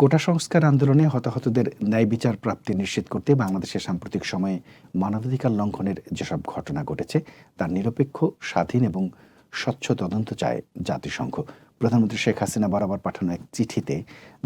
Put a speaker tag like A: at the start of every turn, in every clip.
A: কোটা সংস্কার আন্দোলনে হতাহতদের ন্যায় বিচার প্রাপ্তি নিশ্চিত করতে বাংলাদেশের সাম্প্রতিক সময়ে মানবাধিকার লঙ্ঘনের যেসব ঘটনা ঘটেছে, তার নিরপেক্ষ, স্বাধীন এবং স্বচ্ছ তদন্ত চায় জাতিসংঘ। প্রধানমন্ত্রী শেখ হাসিনা বরাবর পাঠানো এক চিঠিতে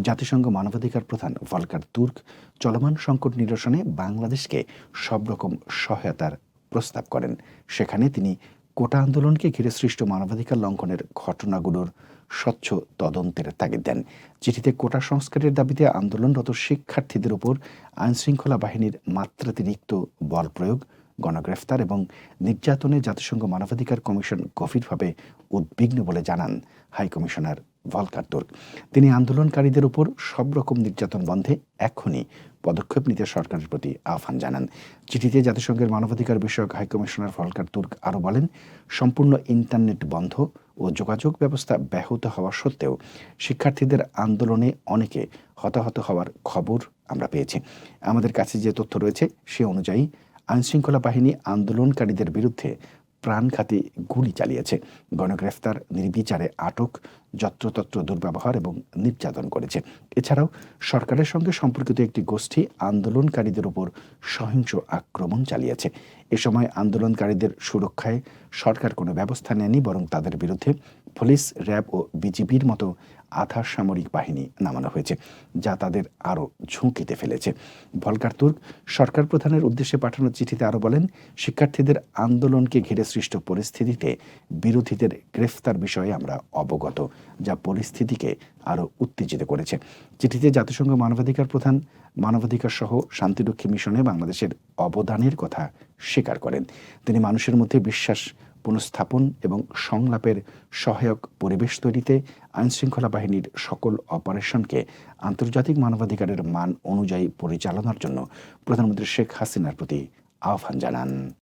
A: জাতিসংঘ মানবাধিকার প্রধান ভলকার তুর্ক চলমান সংকট নিরসনে বাংলাদেশকে সব রকম সহায়তার প্রস্তাব করেন। সেখানে তিনি কোটা আন্দোলনকে ঘিরে সৃষ্ট মানবাধিকার লঙ্ঘনের ঘটনাগুলোর স্বচ্ছ তদন্তের তাগিদ দেন। চিঠিতে কোটা সংস্কারের দাবিতে আন্দোলনরত শিক্ষার্থীদের উপর আইনশৃঙ্খলা বাহিনীর মাত্রাতিরিক্ত বল প্রয়োগ, গণগ্রেফতার এবং নির্যাতনে জাতিসংঘ মানবাধিকার কমিশন গভীরভাবে উদ্বিগ্ন বলে জানান হাই কমিশনার ভলকার তুর্ক তিনি আন্দোলনকারীদের উপর সব রকম নির্যাতন বন্ধে এখনই পদক্ষেপ নিতে সরকারের প্রতি আহ্বান জানান। চিঠিতে জাতিসংঘের মানবাধিকার বিষয়ক হাইকমিশনার ভলকার তুর্ক আরও বলেন, সম্পূর্ণ ইন্টারনেট বন্ধ ও যোগাযোগ ব্যবস্থা ব্যাহত হওয়া সত্ত্বেও শিক্ষার্থীদের আন্দোলনে অনেকে হতাহত হওয়ার খবর আমরা পেয়েছি। আমাদের কাছে যে তথ্য রয়েছে সে অনুযায়ী আইনশৃঙ্খলা বাহিনী আন্দোলনকারীদের বিরুদ্ধে প্রাণঘাতী গুলি চালিয়েছে। গণগ্রেফতার, নির্বিচারে আটক যত্রতত্র দুর্ব্যবহার এবং নির্যাতন করেছে। এছাড়াও সরকারের সঙ্গে সম্পর্কিত একটি গোষ্ঠী আন্দোলনকারীদের উপর সহিংস আক্রমণ চালিয়েছে। এ সময় আন্দোলনকারীদের সুরক্ষায় সরকার কোনো ব্যবস্থা নেয়নি, বরং তাদের বিরুদ্ধে পুলিশ, র্যাব ও বিজিবির মতো আধা সামরিক বাহিনী নামানো হয়েছে, যা তাদের আরও ঝুঁকিতে ফেলেছে। ভলকার তুর্ক সরকার প্রধানের উদ্দেশ্যে পাঠানো চিঠিতে আরও বলেন, শিক্ষার্থীদের আন্দোলনকে ঘিরে সৃষ্ট পরিস্থিতিতে বিরোধীদের গ্রেফতার বিষয়ে আমরা অবগত, যা পরিস্থিতিকে আরও উত্তেজিত করেছে। চিঠিতে জাতিসংঘ মানবাধিকার প্রধান মানবাধিকার সহ শান্তিরক্ষী মিশনে বাংলাদেশের অবদানের কথা স্বীকার করেন। তিনি মানুষের মধ্যে বিশ্বাস, পুনঃস্থাপন এবং সংলাপের সহায়ক পরিবেশ তৈরিতে আইনশৃঙ্খলা বাহিনীর সকল অপারেশনকে আন্তর্জাতিক মানবাধিকারের মান অনুযায়ী পরিচালনার জন্য প্রধানমন্ত্রী শেখ হাসিনার প্রতি আহ্বান জানান।